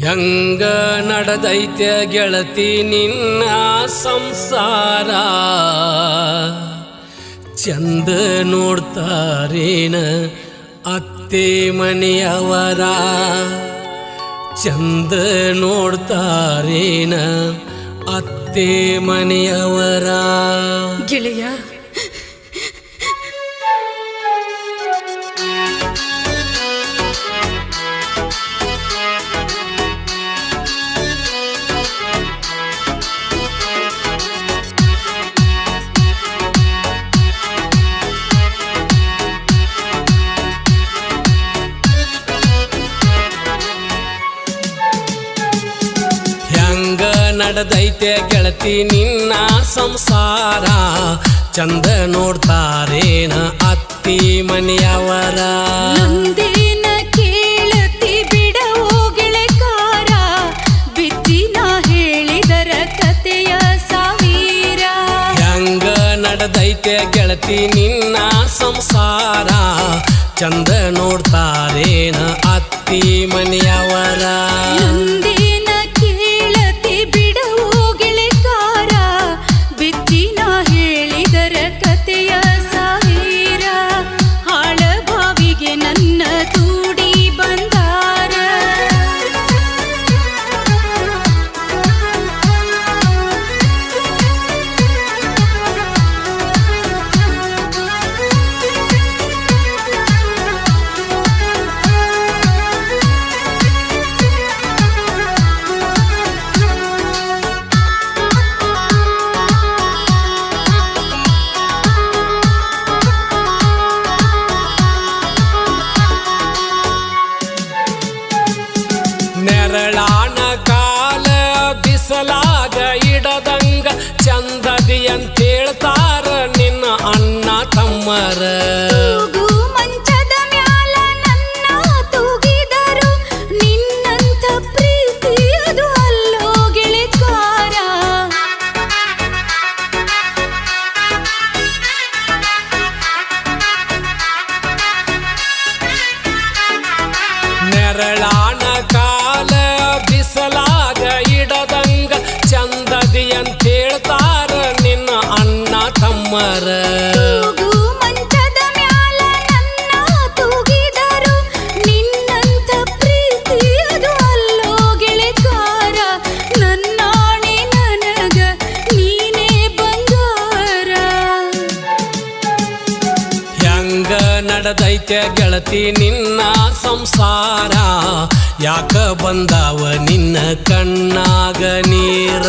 ಹೆಂಗ ನಡೆದೈತೆ ಗೆಳತಿ ನಿನ್ನ ಸಂಸಾರ? ಚಂದ ನೋಡ್ತಾರೇನ ಅತ್ತೆ ಮನೆಯವರ? ಚಂದ ನೋಡ್ತಾರೇನ ಅತ್ತೆ ಮನೆಯವರ? ಗೆಳೆಯ ನಡೆದೈತೆ ಗೆಳತಿ ನಿನ್ನ ಸಂಸಾರ. ಚಂದ ನೋಡ್ತಾರೇನ ಅತ್ತಿ ಮನೆಯವರ? ಕೇಳತಿ ಬಿಡವೋ ಗೆಳೆಕಾರ? ಬಿಚ್ಚಿನ ಹೇಳಿದರ ಕತೆಯ ಸಾವಿರ. ಹೆಂಗ ನಡೆದೈತೆ ಗೆಳತಿ ನಿನ್ನ ಸಂಸಾರ? ಚಂದ ನೋಡ್ತಾರೇನ ಅತ್ತಿ ಮನೆಯವರ? ಬಿಸಲಾಗ ಇಡದಂಗ ಚಂದದಿ ಅಂತೇಳ್ತಾರ ನಿನ್ನ ಅಣ್ಣ ತಮ್ಮರ. ತೂಗು ನಡೆದೈತೆ ಗೆಳತಿ ನಿನ್ನ ಸಂಸಾರ. ಯಾಕ ಬಂದಾವ ನಿನ್ನ ಕಣ್ಣಾಗ ನೀರ?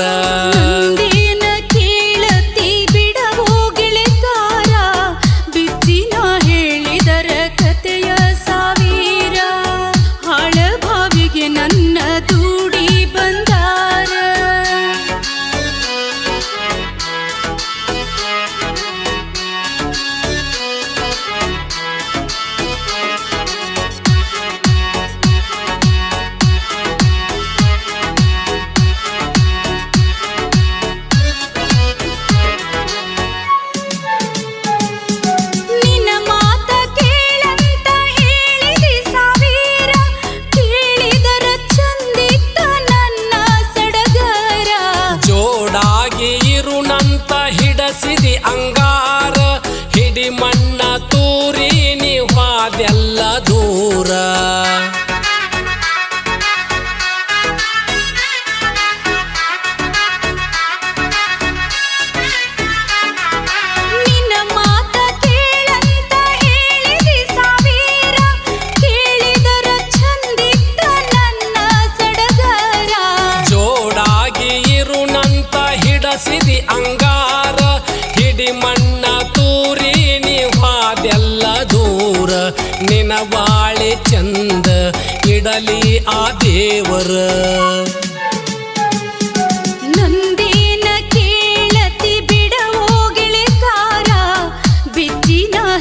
ಅಂಗಾರ ಹಿಡಿ ಮಣ್ಣ ತೂರಿ ನೀವಾದೆಲ್ಲ ದೂರ. ನಿನ ಬಾಳೆ ಚಂದ ಇಡಲಿ ಆ ದೇವರ.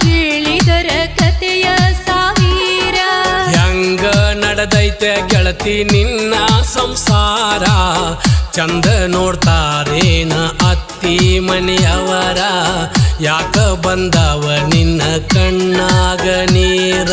ಹೇಳಿದರ ಕತೆಯ ಸಾವಿರ. ಹೆಂಗ ನಡೆದೈತೆ ಗೆಳತಿ ನಿನ್ನ ಸಂಸಾರ. ಚಂದ ನೋಡ್ತಾರೇನ ಅತ್ತಿ ಮನೆಯವರ? ಯಾಕ ಬಂದವ ನಿನ್ನ ಕಣ್ಣಾಗ ನೀರ?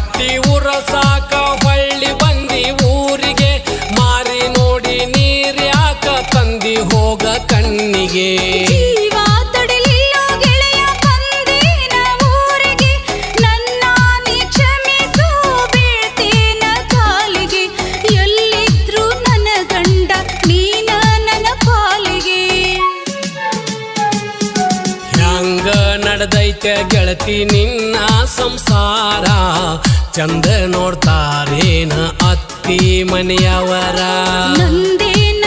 ನಡೆದೈತೆ ಗೆಳತಿ ನಿನ್ನ ಸಂಸಾರ. ಚಂದ ನೋಡ್ತಾರೇನ ಅತ್ತಿ ಮನೆಯವರ? ನಂದೇನ